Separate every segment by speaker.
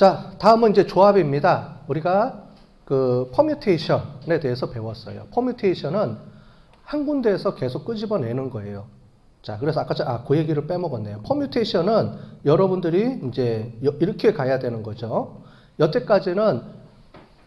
Speaker 1: 자, 다음은 이제 조합입니다. 우리가 그 퍼뮤테이션에 대해서 배웠어요. 퍼뮤테이션은 한 군데에서 계속 끄집어내는 거예요. 자, 그래서 아까 저- 아, 그 얘기를 빼먹었네요. 퍼뮤테이션은 여러분들이 이제 여- 이렇게 가야 되는 거죠. 여태까지는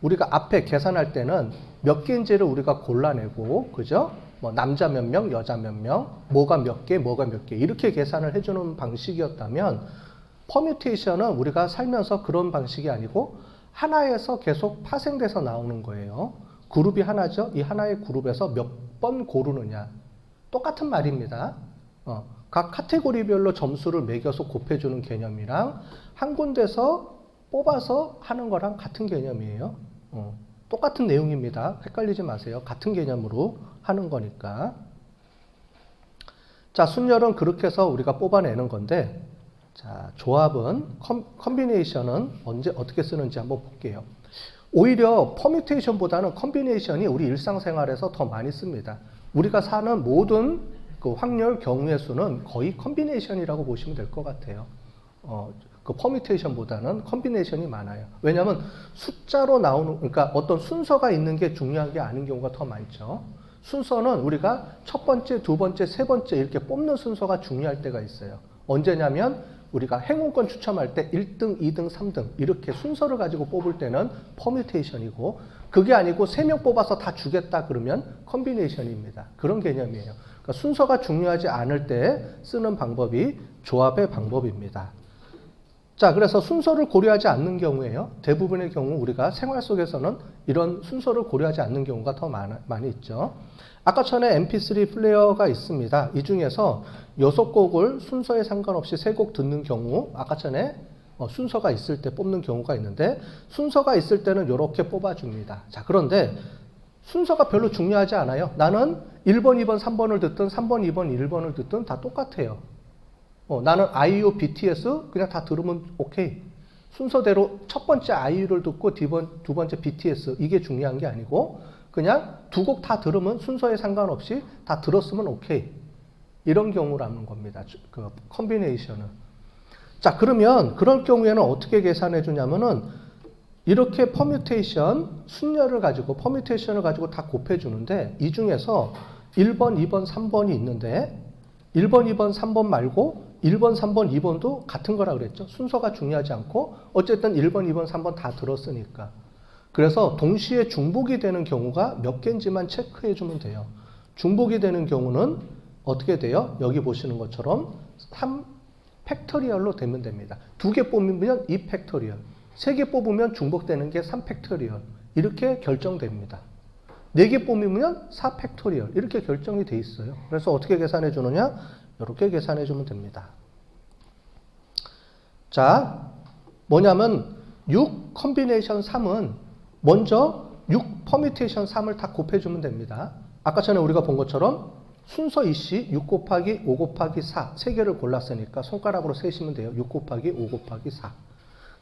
Speaker 1: 우리가 앞에 계산할 때는 몇 개인지를 우리가 골라내고, 그죠? 뭐 남자 몇 명, 여자 몇 명, 뭐가 몇 개, 뭐가 몇 개, 이렇게 계산을 해주는 방식이었다면, 퍼뮤테이션은 우리가 살면서 그런 방식이 아니고, 하나에서 계속 파생돼서 나오는 거예요. 그룹이 하나죠? 이 하나의 그룹에서 몇 번 고르느냐. 똑같은 말입니다. 어, 각 카테고리별로 점수를 매겨서 곱해주는 개념이랑 한 군데서 뽑아서 하는 거랑 같은 개념이에요. 어, 똑같은 내용입니다. 헷갈리지 마세요. 같은 개념으로 하는 거니까. 자, 순열은 그렇게 해서 우리가 뽑아내는 건데, 자, 조합은, 컴, 컴비네이션은 언제, 어떻게 쓰는지 한번 볼게요. 오히려 퍼뮤테이션보다는 컴비네이션이 우리 일상생활에서 더 많이 씁니다. 우리가 사는 모든 그 확률 경우의 수는 거의 컴비네이션이라고 보시면 될 것 같아요. 어, 그 퍼뮤테이션보다는 컴비네이션이 많아요. 왜냐하면 숫자로 나오는 그러니까 어떤 순서가 있는 게 중요한 게 아닌 경우가 더 많죠. 순서는 우리가 첫 번째, 두 번째, 세 번째 이렇게 뽑는 순서가 중요할 때가 있어요. 언제냐면 우리가 행운권 추첨할 때 1등, 2등, 3등 이렇게 순서를 가지고 뽑을 때는 퍼뮤테이션이고 그게 아니고 3명 뽑아서 다 주겠다 그러면 컴비네이션입니다. 그런 개념이에요. 그러니까 순서가 중요하지 않을 때 쓰는 방법이 조합의 방법입니다. 자, 그래서 순서를 고려하지 않는 경우에요. 대부분의 경우 우리가 생활 속에서는 이런 순서를 고려하지 않는 경우가 더 많아, 많이 있죠. 아까 전에 mp3 플레이어가 있습니다. 이 중에서 여섯 곡을 순서에 상관없이 세 곡 듣는 경우, 아까 전에 어, 순서가 있을 때 뽑는 경우가 있는데, 순서가 있을 때는 이렇게 뽑아줍니다. 자, 그런데 순서가 별로 중요하지 않아요. 나는 1번, 2번, 3번을 듣든 3번, 2번, 1번을 듣든 다 똑같아요. 어, 나는 아이유, BTS 그냥 다 들으면 오케이. 순서대로 첫 번째 아이유를 듣고 두, 번째 BTS 이게 중요한 게 아니고 그냥 두 곡 다 들으면 순서에 상관없이 다 들었으면 오케이. 이런 경우라는 겁니다. 주- 그 컴비네이션은. 자, 그러면 그럴 경우에는 어떻게 계산해 주냐면은 이렇게 퍼뮤테이션 순열을 가지고 퍼뮤테이션을 가지고 다 곱해 주는데 이 중에서 1번, 2번, 3번이 있는데 1번, 2번, 3번 말고 1번, 3번, 2번도 같은 거라 그랬죠. 순서가 중요하지 않고 어쨌든 1번, 2번, 3번 다 들었으니까. 그래서 동시에 중복이 되는 경우가 몇 개인지만 체크해 주면 돼요. 중복이 되는 경우는 어떻게 돼요? 여기 보시는 것처럼 3 팩토리얼로 되면 됩니다. 두 개 뽑으면 2 팩토리얼. 세 개 뽑으면 중복되는 게 3 팩토리얼. 이렇게 결정됩니다. 네 개 뽑으면 4 팩토리얼. 이렇게 결정이 돼 있어요. 그래서 어떻게 계산해 주느냐? 이렇게 계산해 주면 됩니다. 자, 뭐냐면 6 컨비네이션 3은 먼저 6 퍼뮤테이션 3을 다 곱해주면 됩니다. 아까 전에 우리가 본 것처럼 순서 이씨 6 곱하기 5 곱하기 4세 개를 골랐으니까 손가락으로 세시면 돼요. 6 곱하기 5 곱하기 4.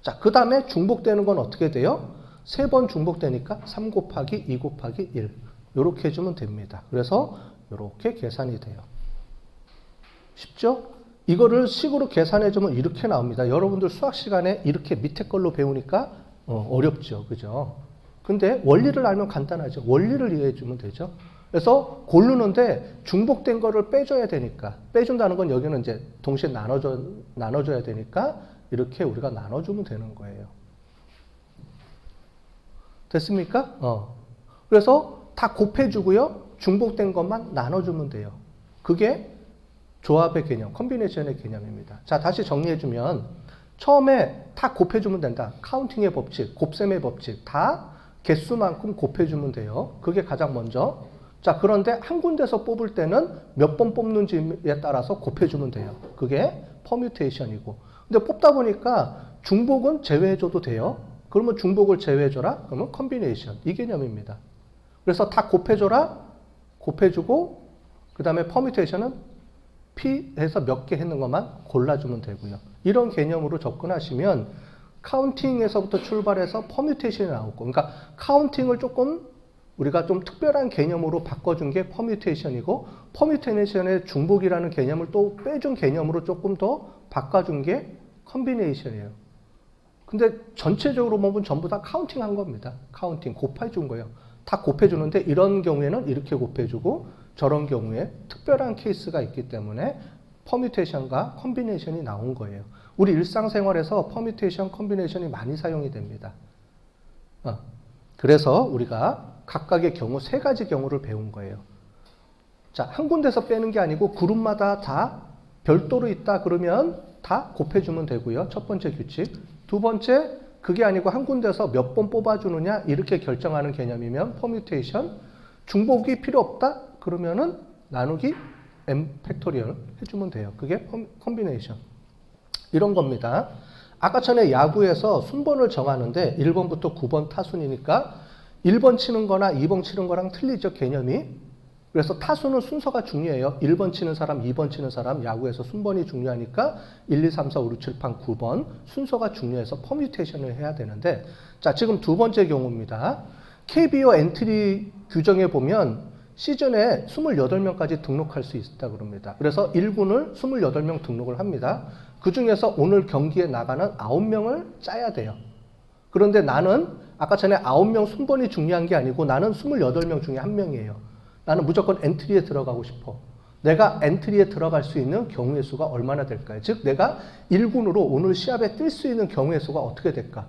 Speaker 1: 자, 그 다음에 중복되는 건 어떻게 돼요? 세 번 중복되니까 3 곱하기 2 곱하기 1. 이렇게 해주면 됩니다. 그래서 이렇게 계산이 돼요. 쉽죠? 이거를 식으로 계산해 주면 이렇게 나옵니다. 여러분들 수학 시간에 이렇게 밑에 걸로 배우니까 어, 어렵죠. 그죠? 근데 원리를 알면 간단하죠. 원리를 이해해 주면 되죠. 그래서 고르는데 중복된 거를 빼줘야 되니까 빼준다는 건 여기는 이제 동시에 나눠줘, 나눠줘야 되니까 이렇게 우리가 나눠주면 되는 거예요. 됐습니까? 어. 그래서 다 곱해주고요. 중복된 것만 나눠주면 돼요. 그게 조합의 개념, 컨비네이션의 개념입니다. 자, 다시 정리해주면 처음에 다 곱해주면 된다. 카운팅의 법칙, 곱셈의 법칙 다 개수만큼 곱해주면 돼요. 그게 가장 먼저. 자, 그런데 한 군데서 뽑을 때는 몇 번 뽑는지에 따라서 곱해주면 돼요. 그게 퍼뮤테이션이고. 근데 뽑다 보니까 중복은 제외해줘도 돼요. 그러면 중복을 제외해줘라? 그러면 컨비네이션. 이 개념입니다. 그래서 다 곱해줘라? 곱해주고, 그 다음에 퍼뮤테이션은 P에서 몇 개 했는 것만 골라주면 되고요. 이런 개념으로 접근하시면 카운팅에서부터 출발해서 퍼뮤테이션이 나오고, 그러니까 카운팅을 조금 우리가 좀 특별한 개념으로 바꿔준 게 퍼뮤테이션이고, 퍼뮤테이션의 중복이라는 개념을 또 빼준 개념으로 조금 더 바꿔준 게 컨비네이션이에요. 근데 전체적으로 보면 전부 다 카운팅 한 겁니다. 카운팅, 곱해 준 거예요. 다 곱해 주는데 이런 경우에는 이렇게 곱해 주고 저런 경우에 특별한 케이스가 있기 때문에 퍼뮤테이션과 컨비네이션이 나온 거예요. 우리 일상생활에서 퍼뮤테이션, 컨비네이션이 많이 사용이 됩니다. 어, 그래서 우리가 각각의 경우 세 가지 경우를 배운 거예요. 자, 한 군데서 빼는 게 아니고 그룹마다 다 별도로 있다 그러면 다 곱해주면 되고요. 첫 번째 규칙. 두 번째, 그게 아니고 한 군데서 몇 번 뽑아주느냐 이렇게 결정하는 개념이면 퍼뮤테이션. 중복이 필요 없다 그러면은 나누기 m 팩토리얼 해주면 돼요. 그게 컨비네이션. 이런 겁니다. 아까 전에 야구에서 순번을 정하는데 1번부터 9번 타순이니까 1번 치는 거나 2번 치는 거랑 틀리죠, 개념이. 그래서 타수는 순서가 중요해요. 1번 치는 사람, 2번 치는 사람, 야구에서 순번이 중요하니까 1, 2, 3, 4, 5, 6, 7, 8, 9번 순서가 중요해서 퍼뮤테이션을 해야 되는데 자, 지금 두 번째 경우입니다. KBO 엔트리 규정에 보면 시즌에 28명까지 등록할 수 있다 그럽니다. 그래서 1군을 28명 등록을 합니다. 그 중에서 오늘 경기에 나가는 9명을 짜야 돼요. 그런데 나는 아까 전에 9명 순번이 중요한 게 아니고 나는 28명 중에 한 명이에요. 나는 무조건 엔트리에 들어가고 싶어. 내가 엔트리에 들어갈 수 있는 경우의 수가 얼마나 될까요? 즉, 내가 1군으로 오늘 시합에 뛸 수 있는 경우의 수가 어떻게 될까?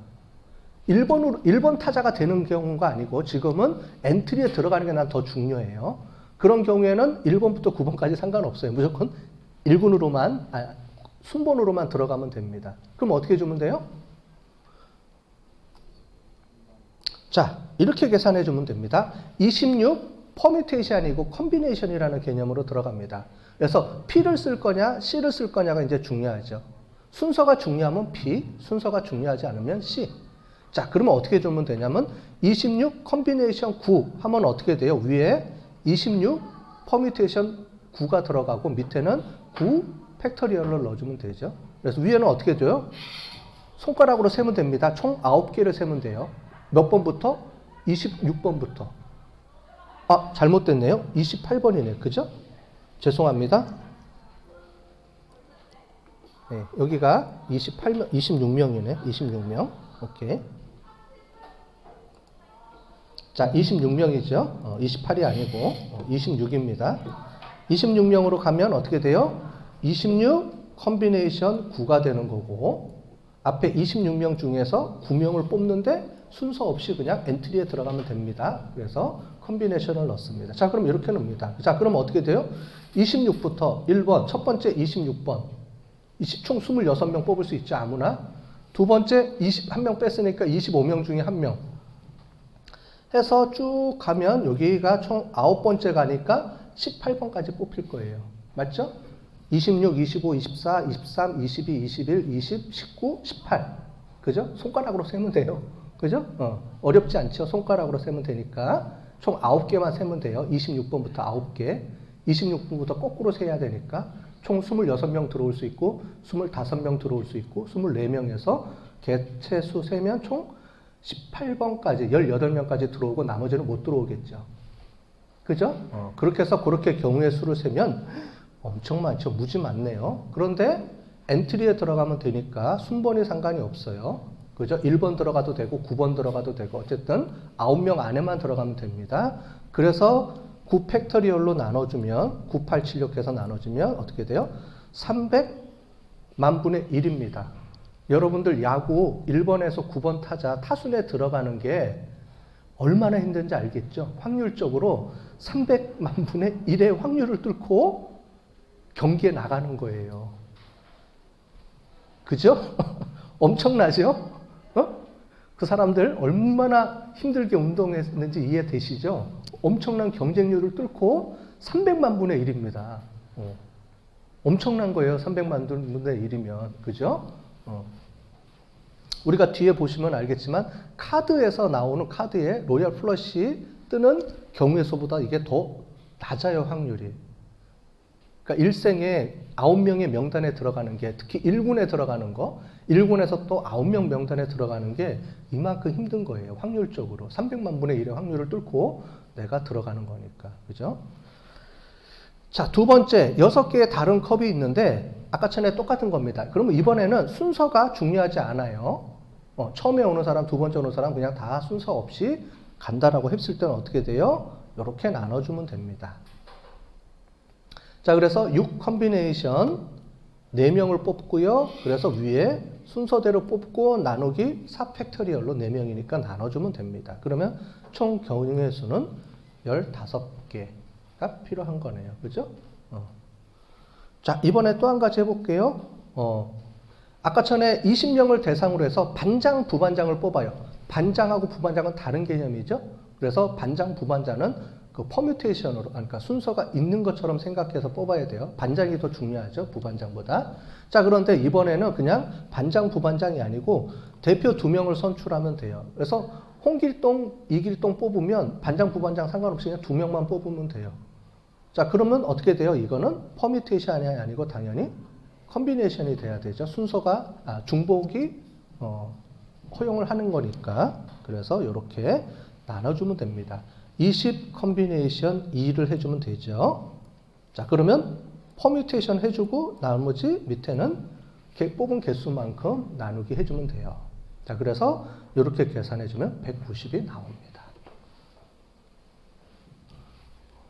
Speaker 1: 1번으로, 1번 타자가 되는 경우가 아니고 지금은 엔트리에 들어가는 게 난 더 중요해요. 그런 경우에는 1번부터 9번까지 상관없어요. 무조건 1군으로만, 아, 순번으로만 들어가면 됩니다. 그럼 어떻게 주면 돼요? 자, 이렇게 계산해 주면 됩니다. 26 퍼뮤테이션이고 컨비네이션이라는 개념으로 들어갑니다. 그래서 P를 쓸 거냐, C를 쓸 거냐가 이제 중요하죠. 순서가 중요하면 P, 순서가 중요하지 않으면 C. 자, 그러면 어떻게 주면 되냐면 26 컨비네이션 9 하면 어떻게 돼요? 위에 26 퍼뮤테이션 9가 들어가고 밑에는 9 팩터리얼을 넣어주면 되죠. 그래서 위에는 어떻게 돼요? 손가락으로 세면 됩니다. 총 9개를 세면 돼요. 몇 번부터? 26번부터. 아, 잘못됐네요. 28번이네. 그죠? 죄송합니다. 네, 여기가 28명, 26명이네. 26명. 오케이. 자, 26명이죠. 어, 28이 아니고 어, 26입니다. 26명으로 가면 어떻게 돼요? 26 컨비네이션 9가 되는 거고 앞에 26명 중에서 9명을 뽑는데 순서 없이 그냥 엔트리에 들어가면 됩니다. 그래서 컨비네이션을 넣습니다. 자, 그럼 이렇게 넣습니다. 자, 그럼 어떻게 돼요? 26부터 1번, 첫 번째 26번. 20, 총 26명 뽑을 수 있죠, 아무나. 두 번째 21명 뺐으니까 25명 중에 1명. 해서 쭉 가면 여기가 총 9번째 가니까 18번까지 뽑힐 거예요. 맞죠? 26, 25, 24, 23, 22, 21, 20, 19, 18. 그죠? 손가락으로 세면 돼요. 그죠? 어, 어렵지 않죠? 손가락으로 세면 되니까. 총 9개만 세면 돼요. 26번부터 9개. 26번부터 거꾸로 세야 되니까. 총 26명 들어올 수 있고, 25명 들어올 수 있고, 24명에서 개체수 세면 총 18번까지, 18명까지 들어오고 나머지는 못 들어오겠죠. 그죠? 어, 그렇게 해서 그렇게 경우의 수를 세면 엄청 많죠. 무지 많네요. 그런데 엔트리에 들어가면 되니까 순번이 상관이 없어요. 그죠? 1번 들어가도 되고 9번 들어가도 되고 어쨌든 9명 안에만 들어가면 됩니다. 그래서 9 팩터리얼로 나눠주면 9876 해서 나눠주면 어떻게 돼요? 300만 분의 1입니다. 여러분들 야구 1번에서 9번 타자 타순에 들어가는 게 얼마나 힘든지 알겠죠? 확률적으로 300만 분의 1의 확률을 뚫고 경기에 나가는 거예요. 그죠? 엄청나죠? 어? 그 사람들 얼마나 힘들게 운동했는지 이해되시죠? 엄청난 경쟁률을 뚫고 300만 분의 1입니다. 어. 엄청난 거예요. 300만 분의 1이면. 그죠? 어. 우리가 뒤에 보시면 알겠지만 카드에서 나오는 카드에 로얄 플러시 뜨는 경우의 수보다 이게 더 낮아요, 확률이. 그러니까 일생에 9명의 명단에 들어가는 게 특히 1군에 들어가는 거, 1군에서 또 9명 명단에 들어가는 게 이만큼 힘든 거예요. 확률적으로. 300만 분의 1의 확률을 뚫고 내가 들어가는 거니까. 그죠? 자, 두 번째, 6개의 다른 컵이 있는데 아까 전에 똑같은 겁니다. 그러면 이번에는 순서가 중요하지 않아요. 어, 처음에 오는 사람, 두 번째 오는 사람 그냥 다 순서 없이 간다라고 했을 때는 어떻게 돼요? 이렇게 나눠주면 됩니다. 자, 그래서 6 컨비네이션 4명을 뽑고요. 그래서 위에 순서대로 뽑고 나누기 4 팩토리얼로 4명이니까 나눠주면 됩니다. 그러면 총 경우의 수는 15개가 필요한 거네요. 그죠? 어. 자, 이번에 또 한 가지 해볼게요. 어, 아까 전에 20명을 대상으로 해서 반장, 부반장을 뽑아요. 반장하고 부반장은 다른 개념이죠. 그래서 반장, 부반장은 그 퍼뮤테이션으로, 그러니까 순서가 있는 것처럼 생각해서 뽑아야 돼요. 반장이 더 중요하죠. 부반장보다. 자, 그런데 이번에는 그냥 반장, 부반장이 아니고 대표 두 명을 선출하면 돼요. 그래서 홍길동, 이길동 뽑으면 반장, 부반장 상관없이 그냥 두 명만 뽑으면 돼요. 자, 그러면 어떻게 돼요? 이거는 퍼뮤테이션이 아니고 당연히 컨비네이션이 돼야 되죠. 순서가 아, 중복이 어, 허용을 하는 거니까 그래서 이렇게 나눠주면 됩니다. 20 컨비네이션 2를 해주면 되죠. 자 그러면 퍼뮤테이션 해주고 나머지 밑에는 개- 뽑은 개수만큼 나누기 해주면 돼요. 자 그래서 이렇게 계산해주면 190이 나옵니다.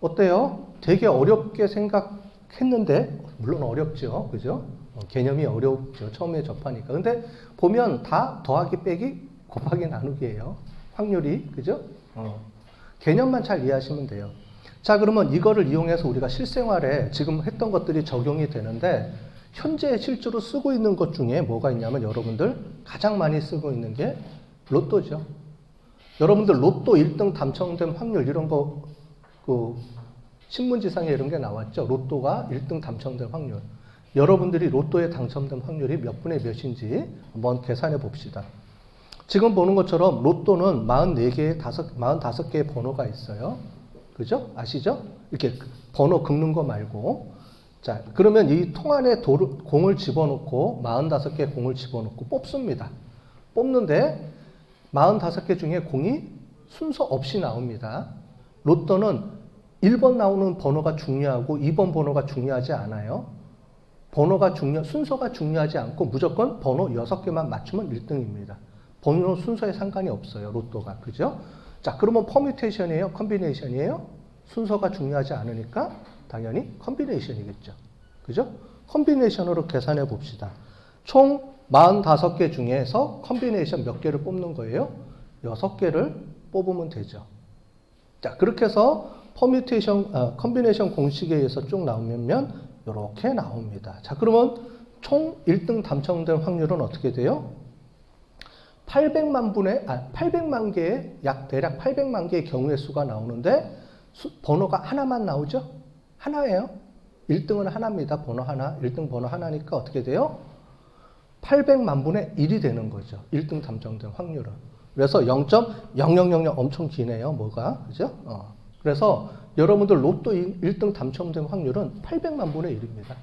Speaker 1: 어때요? 되게 어렵게 생각 했는데 물론 어렵죠, 그죠? 어, 개념이 어렵죠. 처음에 접하니까. 근데 보면 다 더하기 빼기 곱하기 나누기예요. 확률이 그죠? 어. 개념만 잘 이해하시면 돼요. 자, 그러면 이거를 이용해서 우리가 실생활에 지금 했던 것들이 적용이 되는데 현재 실제로 쓰고 있는 것 중에 뭐가 있냐면 여러분들 가장 많이 쓰고 있는 게 로또죠. 여러분들 로또 1등 당첨된 확률 이런 거 그 신문지상에 이런 게 나왔죠. 로또가 1등 당첨된 확률. 여러분들이 로또에 당첨된 확률이 몇 분의 몇인지 한번 계산해 봅시다. 지금 보는 것처럼 로또는 44개의 5, 45개의 번호가 있어요. 그죠? 아시죠? 이렇게 번호 긁는 거 말고. 자, 그러면 이 통 안에 도를, 공을 집어넣고 45개 공을 집어넣고 뽑습니다. 뽑는데 45개 중에 공이 순서 없이 나옵니다. 로또는 1번 나오는 번호가 중요하고 2번 번호가 중요하지 않아요. 번호가 중요, 순서가 중요하지 않고 무조건 번호 6개만 맞추면 1등입니다. 번호 순서에 상관이 없어요. 로또가. 그죠? 자, 그러면 퍼뮤테이션이에요? 컨비네이션이에요? 순서가 중요하지 않으니까 당연히 컨비네이션이겠죠. 그죠? 컨비네이션으로 계산해 봅시다. 총 45개 중에서 컨비네이션 몇 개를 뽑는 거예요? 6개를 뽑으면 되죠. 자, 그렇게 해서 퍼뮤테이션, 아, 컨비네이션 공식에 의해서 쭉 나오면 이렇게 나옵니다. 자, 그러면 총 1등 당첨된 확률은 어떻게 돼요? 800만 분의, 아, 800만 개의, 약 대략 800만 개의 경우의 수가 나오는데, 수, 번호가 하나만 나오죠? 하나예요. 1등은 하나입니다. 번호 하나. 1등 번호 하나니까 어떻게 돼요? 800만 분의 1이 되는 거죠. 1등 당첨된 확률은. 그래서 0.0000 엄청 기네요. 뭐가. 그죠? 어. 그래서 여러분들 로또 1등 당첨된 확률은 800만 분의 1입니다.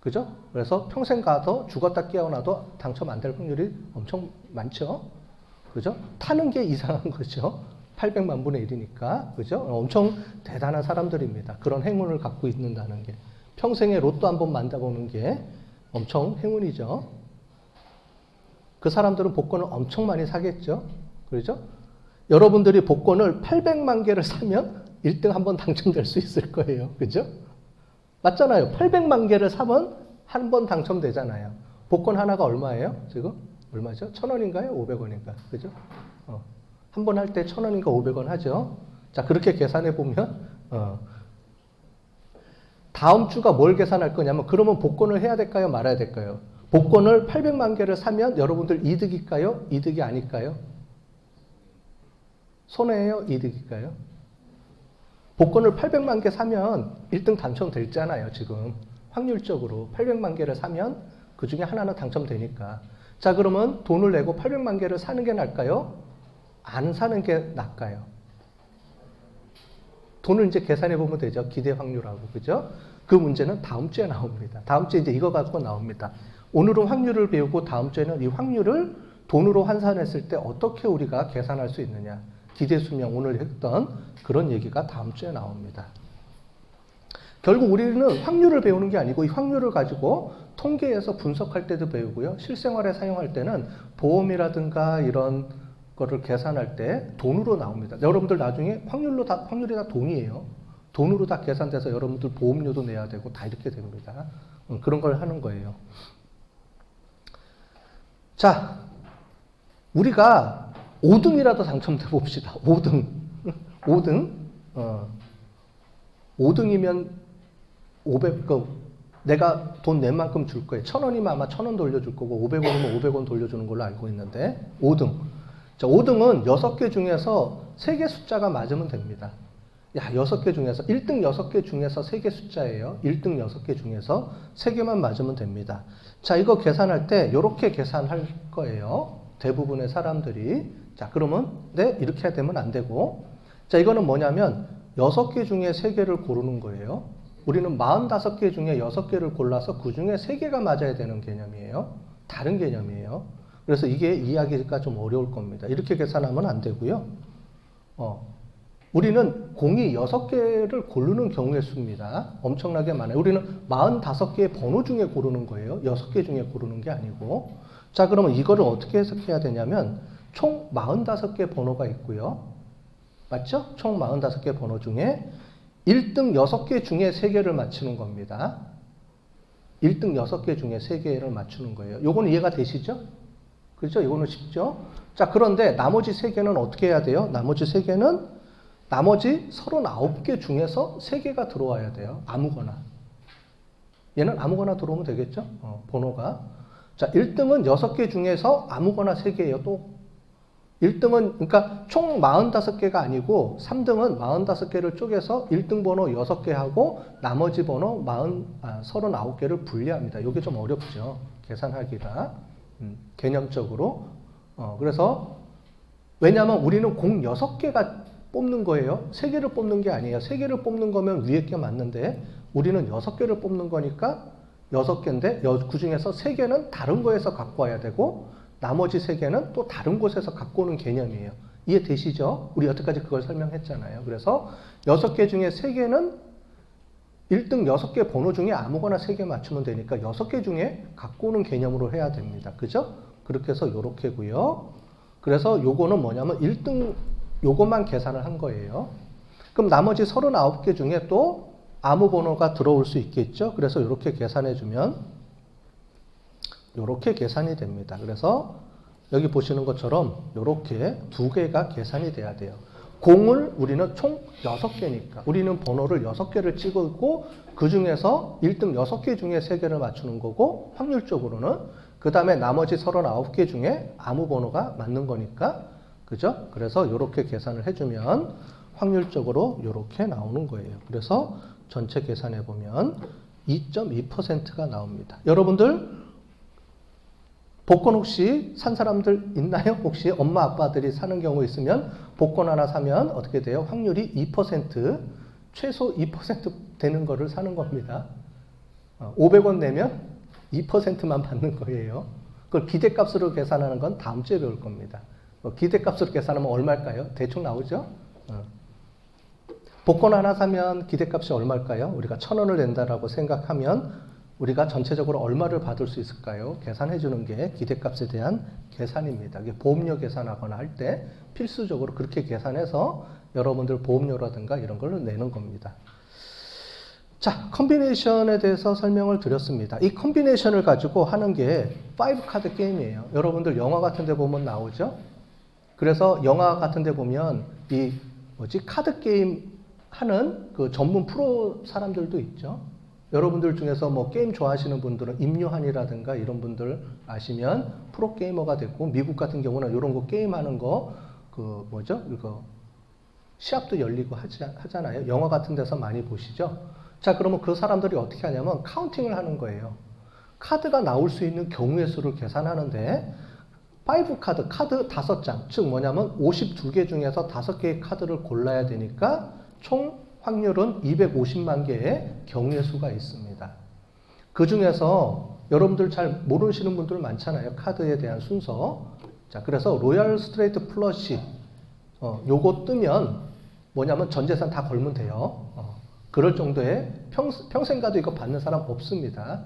Speaker 1: 그죠? 그래서 평생 가도 죽었다 깨어나도 당첨 안 될 확률이 엄청 많죠? 그죠? 타는 게 이상한 거죠. 800만 분의 1이니까. 그죠? 엄청 대단한 사람들입니다. 그런 행운을 갖고 있는다는 게. 평생에 로또 한 번 만나보는 게 엄청 행운이죠. 그 사람들은 복권을 엄청 많이 사겠죠. 그렇죠? 여러분들이 복권을 800만 개를 사면 1등 한 번 당첨될 수 있을 거예요. 그죠? 맞잖아요. 800만 개를 사면 한 번 당첨되잖아요. 복권 하나가 얼마예요? 지금? 얼마죠? 천 원인가요? 500원인가? 그죠? 어. 한 번 할 때 천 원인가 500원 하죠? 자, 그렇게 계산해 보면, 어. 다음 주가 뭘 계산할 거냐면, 그러면 복권을 해야 될까요? 말아야 될까요? 복권을 800만 개를 사면 여러분들 이득일까요? 이득이 아닐까요? 손해예요? 이득일까요? 복권을 800만 개 사면 1등 당첨됐잖아요, 지금. 확률적으로 800만 개를 사면 그 중에 하나는 당첨되니까. 자, 그러면 돈을 내고 800만 개를 사는 게 나을까요? 안 사는 게 나을까요? 돈을 이제 계산해 보면 되죠. 기대 확률하고. 그죠? 그 문제는 다음 주에 나옵니다. 다음 주에 이제 이거 가지고 나옵니다. 오늘은 확률을 배우고 다음 주에는 이 확률을 돈으로 환산했을 때 어떻게 우리가 계산할 수 있느냐. 기대 수명 오늘 했던 그런 얘기가 다음 주에 나옵니다. 결국 우리는 확률을 배우는 게 아니고 이 확률을 가지고 통계에서 분석할 때도 배우고요. 실생활에 사용할 때는 보험이라든가 이런 거를 계산할 때 돈으로 나옵니다. 여러분들 나중에 확률로 다 확률이 다 돈이에요. 돈으로 다 계산돼서 여러분들 보험료도 내야 되고 다 이렇게 됩니다. 음, 그런 걸 하는 거예요. 자, 우리가 5등이라도 당첨돼 봅시다. 5등. 5등. 어. 5등이면 500, 그, 내가 돈 낸 만큼 줄 거예요. 천 원이면 아마 천 원 돌려줄 거고, 500원이면 500원 돌려주는 걸로 알고 있는데, 5등. 자, 5등은 6개 중에서 3개 숫자가 맞으면 됩니다. 야, 6개 중에서, 1등 6개 중에서 3개 숫자예요. 1등 6개 중에서 3개만 맞으면 됩니다. 자, 이거 계산할 때, 이렇게 계산할 거예요. 대부분의 사람들이. 자, 그러면, 네, 이렇게 되면 안 되고. 자, 이거는 뭐냐면, 6개 중에 3개를 고르는 거예요. 우리는 45개 중에 6개를 골라서 그 중에 3개가 맞아야 되는 개념이에요. 다른 개념이에요. 그래서 이게 이해하기가 좀 어려울 겁니다. 이렇게 계산하면 안 되고요. 어, 우리는 공이 6개를 고르는 경우의 수입니다. 엄청나게 많아요. 우리는 45개의 번호 중에 고르는 거예요. 6개 중에 고르는 게 아니고. 자, 그러면 이거를 어떻게 해석해야 되냐면 총 45개 번호가 있고요. 맞죠? 총 45개 번호 중에 1등 6개 중에 3개를 맞추는 겁니다. 1등 6개 중에 3개를 맞추는 거예요. 요건 이해가 되시죠? 그렇죠? 이거는 쉽죠? 자, 그런데 나머지 3개는 어떻게 해야 돼요? 나머지 3개는 나머지 39개 중에서 3개가 들어와야 돼요. 아무거나. 얘는 아무거나 들어오면 되겠죠? 어, 번호가. 자, 1등은 6개 중에서 아무거나 3개예요. 또 1등은 그러니까 총 45개가 아니고 3등은 45개를 쪼개서 1등 번호 6개 하고 나머지 번호 40, 아, 39개를 분리합니다. 이게 좀 어렵죠. 계산하기가. 음, 개념적으로. 어, 그래서 왜냐하면 우리는 공 6개가 뽑는 거예요. 3개를 뽑는 게 아니에요. 3개를 뽑는 거면 위에 게 맞는데 우리는 6개를 뽑는 거니까 6개인데 그 중에서 3개는 다른 거에서 갖고 와야 되고 나머지 3개는 또 다른 곳에서 갖고 오는 개념이에요. 이해되시죠? 우리 여태까지 그걸 설명했잖아요. 그래서 6개 중에 3개는 1등 6개 번호 중에 아무거나 3개 맞추면 되니까 6개 중에 갖고 오는 개념으로 해야 됩니다. 그죠? 그렇게 해서 요렇게고요. 그래서 요거는 뭐냐면 1등 요것만 계산을 한 거예요. 그럼 나머지 39개 중에 또 아무 번호가 들어올 수 있겠죠? 그래서 이렇게 계산해 주면 이렇게 계산이 됩니다. 그래서 여기 보시는 것처럼 이렇게 두 개가 계산이 돼야 돼요. 공을 우리는 총 6개니까 우리는 번호를 6개를 찍고 그 중에서 1등 6개 중에 3개를 맞추는 거고 확률적으로는 그 다음에 나머지 39개 중에 아무 번호가 맞는 거니까 그죠? 그래서 이렇게 계산을 해주면 확률적으로 이렇게 나오는 거예요. 그래서 전체 계산해 보면 2.2%가 나옵니다. 여러분들 복권 혹시 산 사람들 있나요? 혹시 엄마 아빠들이 사는 경우 있으면 복권 하나 사면 어떻게 돼요? 확률이 2% 최소 2% 되는 거를 사는 겁니다. 500원 내면 2%만 받는 거예요. 그걸 기대값으로 계산하는 건 다음 주에 배울 겁니다. 뭐 기대값으로 계산하면 얼마일까요? 대충 나오죠? 어. 복권 하나 사면 기대값이 얼마일까요? 우리가 천 원을 낸다라고 생각하면 우리가 전체적으로 얼마를 받을 수 있을까요? 계산해 주는 게 기대값에 대한 계산입니다. 보험료 계산하거나 할 때 필수적으로 그렇게 계산해서 여러분들 보험료라든가 이런 걸 내는 겁니다. 자, 컨비네이션에 대해서 설명을 드렸습니다. 이 컨비네이션을 가지고 하는 게 5카드 게임이에요. 여러분들 영화 같은 데 보면 나오죠? 그래서 영화 같은 데 보면 이 뭐지? 카드 게임 하는 그 전문 프로 사람들도 있죠. 여러분들 중에서 뭐 게임 좋아하시는 분들은 임요한이라든가 이런 분들 아시면 프로 게이머가 됐고 미국 같은 경우는 이런 거 게임하는 거 그 뭐죠? 이거 시합도 열리고 하지, 하잖아요. 영화 같은 데서 많이 보시죠. 자, 그러면 그 사람들이 어떻게 하냐면 카운팅을 하는 거예요. 카드가 나올 수 있는 경우의 수를 계산하는데 5 카드, 카드 5장, 즉 뭐냐면 52개 중에서 5개의 카드를 골라야 되니까 총 확률은 250만 개의 경우의 수가 있습니다. 그 중에서 여러분들 잘 모르시는 분들 많잖아요. 카드에 대한 순서. 자, 그래서 로얄 스트레이트 플러시, 어, 요거 뜨면 뭐냐면 전 재산 다 걸면 돼요. 어, 그럴 정도의 평, 평생 가도 이거 받는 사람 없습니다.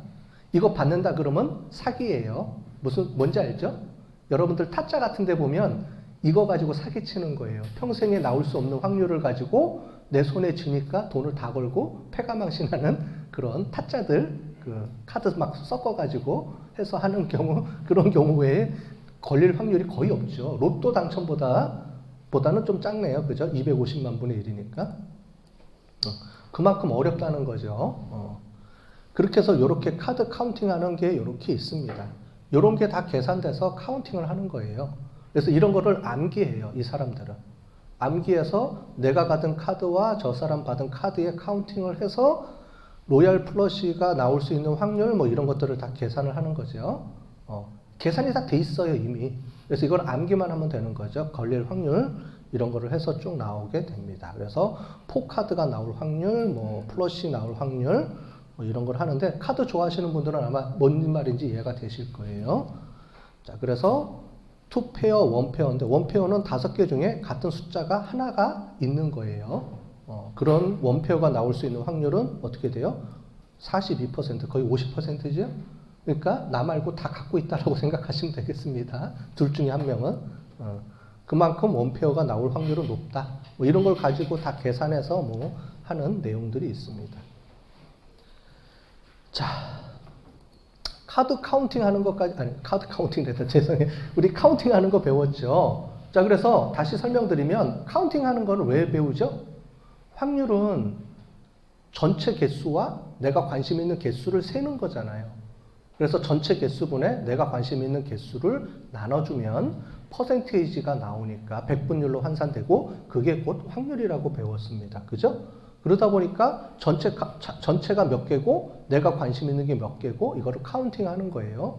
Speaker 1: 이거 받는다 그러면 사기예요. 무슨 뭔지 알죠? 여러분들 타짜 같은 데 보면 이거 가지고 사기치는 거예요. 평생에 나올 수 없는 확률을 가지고 내 손에 쥐니까 돈을 다 걸고 패가망신하는 그런 타짜들 그 카드 막 섞어 가지고 해서 하는 경우 그런 경우에 걸릴 확률이 거의 없죠. 로또 당첨보다 보다는 좀 작네요. 그죠? 250만 분의 1이니까. 어, 그만큼 어렵다는 거죠. 어. 그렇게 해서 이렇게 카드 카운팅하는 게 이렇게 있습니다. 이런 게 다 계산돼서 카운팅을 하는 거예요. 그래서 이런 거를 암기해요. 이 사람들은. 암기해서 내가 받은 카드와 저 사람 받은 카드의 카운팅을 해서 로얄 플러시가 나올 수 있는 확률 뭐 이런 것들을 다 계산을 하는 거죠. 어, 계산이 다 돼 있어요 이미. 그래서 이걸 암기만 하면 되는 거죠. 걸릴 확률 이런 거를 해서 쭉 나오게 됩니다. 그래서 포카드가 나올 확률, 뭐 플러시 나올 확률 뭐 이런 걸 하는데 카드 좋아하시는 분들은 아마 뭔 말인지 이해가 되실 거예요. 자, 그래서 투 페어, 원 페어인데 원 페어는 다섯 개 중에 같은 숫자가 하나가 있는 거예요. 어, 그런 원 페어가 나올 수 있는 확률은 어떻게 돼요? 42% 거의 50%죠. 그러니까 나 말고 다 갖고 있다라고 생각하시면 되겠습니다. 둘 중에 한 명은 어, 그만큼 원 페어가 나올 확률은 높다. 뭐 이런 걸 가지고 다 계산해서 뭐 하는 내용들이 있습니다. 자, 카드 카운팅 하는 것까지, 아니, 카드 카운팅 됐다. 죄송해요. 우리 카운팅 하는 거 배웠죠? 자, 그래서 다시 설명드리면, 카운팅 하는 거는 왜 배우죠? 확률은 전체 개수와 내가 관심 있는 개수를 세는 거잖아요. 그래서 전체 개수분에 내가 관심 있는 개수를 나눠주면 퍼센테이지가 나오니까 백분율로 환산되고 그게 곧 확률이라고 배웠습니다. 그죠? 그러다 보니까 전체, 전체가 몇 개고 내가 관심 있는 게 몇 개고 이거를 카운팅 하는 거예요.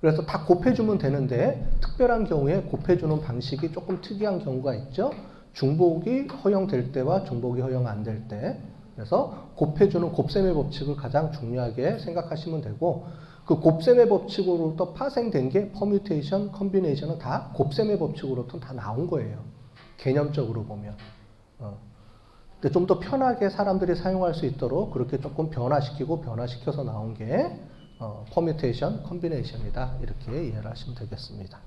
Speaker 1: 그래서 다 곱해주면 되는데 특별한 경우에 곱해주는 방식이 조금 특이한 경우가 있죠. 중복이 허용될 때와 중복이 허용 안 될 때. 그래서 곱해주는 곱셈의 법칙을 가장 중요하게 생각하시면 되고 그 곱셈의 법칙으로부터 파생된 게 퍼뮤테이션, 컨비네이션은 다 곱셈의 법칙으로부터 다 나온 거예요. 개념적으로 보면. 어. 근데 좀더 편하게 사람들이 사용할 수 있도록 그렇게 조금 변화시키고 변화시켜서 나온 게 어, 퍼뮤테이션, 컨비네이션이다. 이렇게 이해를 하시면 되겠습니다.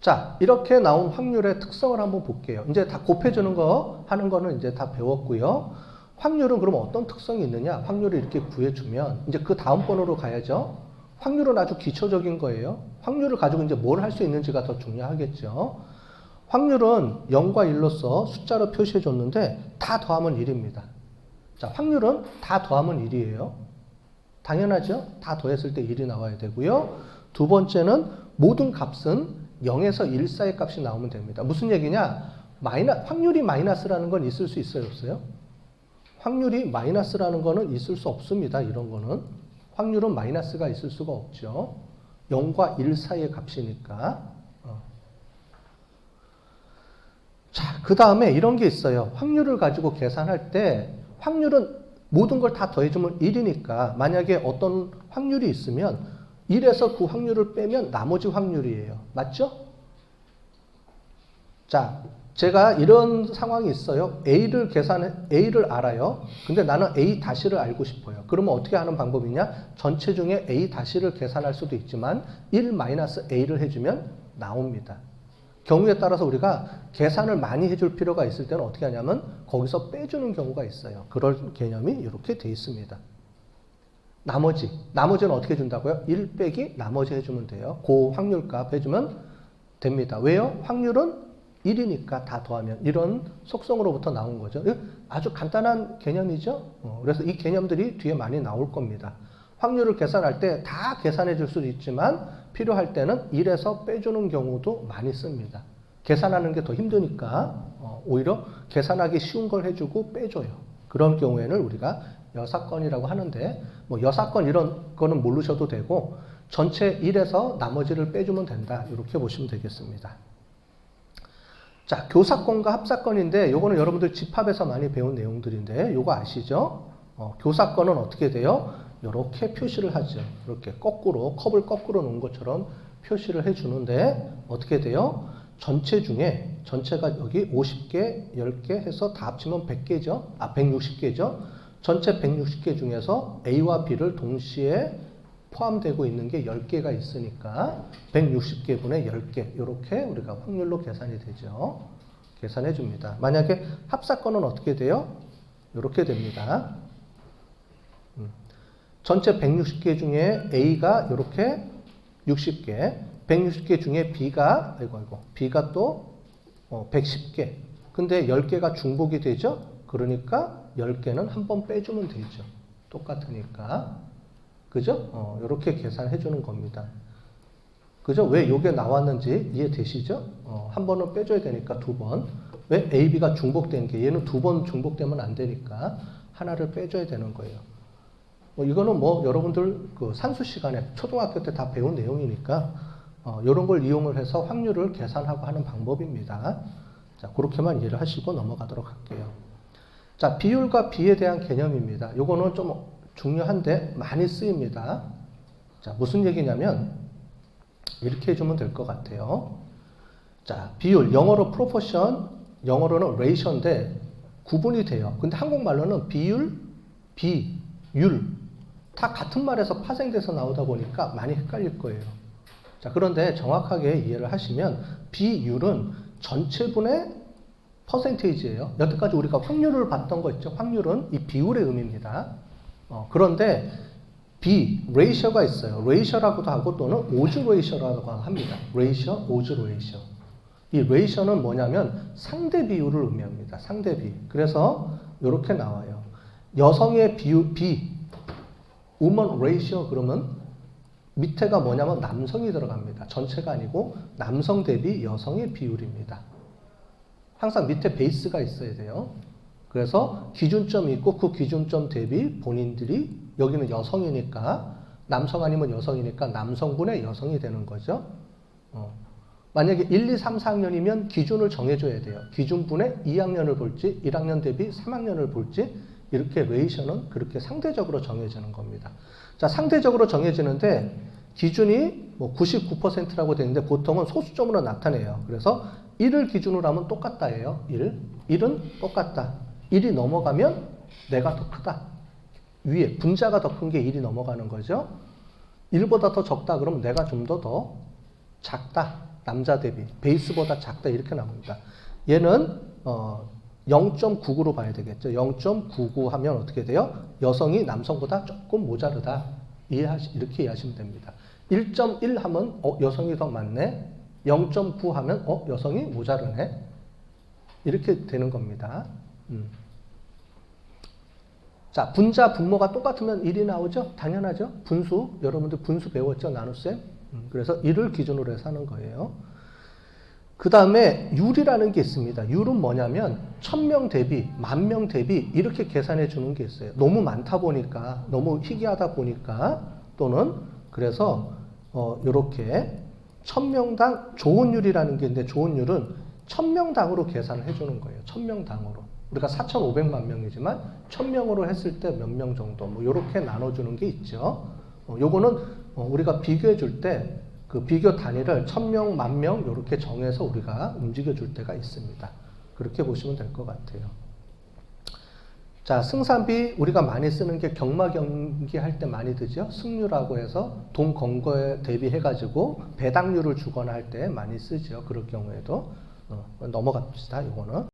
Speaker 1: 자, 이렇게 나온 확률의 특성을 한번 볼게요. 이제 다 곱해주는 거 하는 거는 이제 다 배웠고요. 확률은 그럼 어떤 특성이 있느냐? 확률을 이렇게 구해주면 이제 그 다음 번호로 가야죠. 확률은 아주 기초적인 거예요. 확률을 가지고 이제 뭘 할 수 있는지가 더 중요하겠죠. 확률은 0과 1로서 숫자로 표시해 줬는데 다 더하면 1입니다. 자, 확률은 다 더하면 1이에요. 당연하죠? 다 더했을 때 1이 나와야 되고요. 두 번째는 모든 값은 0에서 1 사이 값이 나오면 됩니다. 무슨 얘기냐? 마이너, 확률이 마이너스라는 건 있을 수 있어요, 없어요? 확률이 마이너스라는 거는 있을 수 없습니다. 이런 거는. 확률은 마이너스가 있을 수가 없죠. 0과 1 사이의 값이니까. 어. 자, 그 다음에 이런 게 있어요. 확률을 가지고 계산할 때 확률은 모든 걸 다 더해주면 1이니까 만약에 어떤 확률이 있으면 1에서 그 확률을 빼면 나머지 확률이에요. 맞죠? 자, 제가 이런 상황이 있어요. A를 계산해, A를 알아요. 근데 나는 A 다시를 알고 싶어요. 그러면 어떻게 하는 방법이냐? 전체 중에 A 다시를 계산할 수도 있지만 1 마이너스 A를 해주면 나옵니다. 경우에 따라서 우리가 계산을 많이 해줄 필요가 있을 때는 어떻게 하냐면 거기서 빼주는 경우가 있어요. 그럴 개념이 이렇게 돼 있습니다. 나머지, 나머지는 어떻게 준다고요? 1 빼기 나머지 해주면 돼요. 그 확률값 해주면 됩니다. 왜요? 확률은 1이니까 다 더하면 이런 속성으로부터 나온 거죠. 이거 아주 간단한 개념이죠. 어, 그래서 이 개념들이 뒤에 많이 나올 겁니다. 확률을 계산할 때 다 계산해 줄 수도 있지만 필요할 때는 1에서 빼주는 경우도 많이 씁니다. 계산하는 게 더 힘드니까 어, 오히려 계산하기 쉬운 걸 해주고 빼줘요. 그런 경우에는 우리가 여사건이라고 하는데 뭐 여사건 이런 거는 모르셔도 되고 전체 1에서 나머지를 빼주면 된다. 이렇게 보시면 되겠습니다. 자, 교사건과 합사건인데 요거는 여러분들 집합에서 많이 배운 내용들인데 요거 아시죠? 어, 교사건은 어떻게 돼요? 이렇게 표시를 하죠. 이렇게 거꾸로 컵을 거꾸로 놓은 것처럼 표시를 해주는데 어떻게 돼요? 전체 중에 전체가 여기 50개, 10개 해서 다 합치면 100개죠. 아 160개죠. 전체 160개 중에서 A와 B를 동시에 포함되고 있는 게 10개가 있으니까 160개분의 10개 이렇게 우리가 확률로 계산이 되죠. 계산해 줍니다. 만약에 합사건은 어떻게 돼요? 이렇게 됩니다. 음. 전체 160개 중에 A가 이렇게 60개, 160개 중에 B가 아이고 아이고 B가 또 어, 110개. 근데 10개가 중복이 되죠? 그러니까 10개는 한 번 빼주면 되죠. 똑같으니까. 그죠? 어, 이렇게 계산해 주는 겁니다. 그죠? 왜 이게 나왔는지 이해되시죠? 어, 한 번은 빼줘야 되니까 두 번. 왜 A, B가 중복된 게 얘는 두 번 중복되면 안 되니까 하나를 빼줘야 되는 거예요. 뭐 이거는 뭐 여러분들 그 산수 시간에 초등학교 때 다 배운 내용이니까 어, 이런 걸 이용을 해서 확률을 계산하고 하는 방법입니다. 자, 그렇게만 이해를 하시고 넘어가도록 할게요. 자, 비율과 비에 대한 개념입니다. 요거는 좀 중요한데 많이 쓰입니다. 자, 무슨 얘기냐면 이렇게 해주면 될 것 같아요. 자, 비율, 영어로 proportion, 영어로는 ratio인데 구분이 돼요. 근데 한국말로는 비율, 비, 율, 다 같은 말에서 파생돼서 나오다 보니까 많이 헷갈릴 거예요. 자, 그런데 정확하게 이해를 하시면 비율은 전체분의 퍼센테이지예요. 여태까지 우리가 확률을 봤던 거 있죠. 확률은 이 비율의 의미입니다. 어, 그런데 B, 레이셔가 있어요. 레이셔라고도 하고 또는 오즈 레이셔라고 합니다. 레이셔, 오즈 레이셔. 이 레이셔는 뭐냐면 상대 비율을 의미합니다. 상대 비. 그래서 이렇게 나와요. 여성의 비율, 비, woman ratio 그러면 밑에가 뭐냐면 남성이 들어갑니다. 전체가 아니고 남성 대비 여성의 비율입니다. 항상 밑에 베이스가 있어야 돼요. 그래서 기준점이 있고 그 기준점 대비 본인들이 여기는 여성이니까 남성 아니면 여성이니까 남성분의 여성이 되는 거죠. 어. 만약에 1, 2, 3, 4학년이면 기준을 정해줘야 돼요. 기준분의 2학년을 볼지 1학년 대비 3학년을 볼지 이렇게 레이션은 그렇게 상대적으로 정해지는 겁니다. 자, 상대적으로 정해지는데 기준이 뭐 99%라고 되는데 보통은 소수점으로 나타내요. 그래서 1을 기준으로 하면 똑같다예요. 1. 1은 똑같다. 1이 넘어가면 내가 더 크다. 위에 분자가 더 큰 게 1이 넘어가는 거죠. 1보다 더 적다 그러면 내가 좀 더더 작다. 남자 대비 베이스보다 작다 이렇게 나옵니다. 얘는 어 0.99로 봐야 되겠죠. 0.99 하면 어떻게 돼요? 여성이 남성보다 조금 모자르다. 이해하시, 이렇게 이해하시면 됩니다. 1.1 하면 어, 여성이 더 많네. 0.9 하면 어, 여성이 모자르네. 이렇게 되는 겁니다. 음. 자, 분자, 분모가 똑같으면 1이 나오죠? 당연하죠? 분수, 여러분들 분수 배웠죠? 나눗셈? 음, 그래서 1을 기준으로 해서 하는 거예요. 그 다음에 율이라는 게 있습니다. 율은 뭐냐면, 1000명 대비, 만명 대비 이렇게 계산해 주는 게 있어요. 너무 많다 보니까, 너무 희귀하다 보니까, 또는 그래서, 어, 요렇게 1000명당 좋은 율이라는 게 있는데, 좋은 율은 1000명당으로 계산을 해 주는 거예요. 1000명당으로. 우리가 4,500만 명이지만 1,000명으로 했을 때 몇 명 정도 뭐 이렇게 나눠주는 게 있죠. 어, 요거는 어, 우리가 비교해 줄 때 그 비교 단위를 1,000명, 만명 이렇게 정해서 우리가 움직여 줄 때가 있습니다. 그렇게 보시면 될 것 같아요. 자, 승산비 우리가 많이 쓰는 게 경마 경기 할 때 많이 드죠. 승률하고 해서 돈 건 거에 대비해 가지고 배당률을 주거나 할 때 많이 쓰죠. 그럴 경우에도 어, 넘어갑시다. 요거는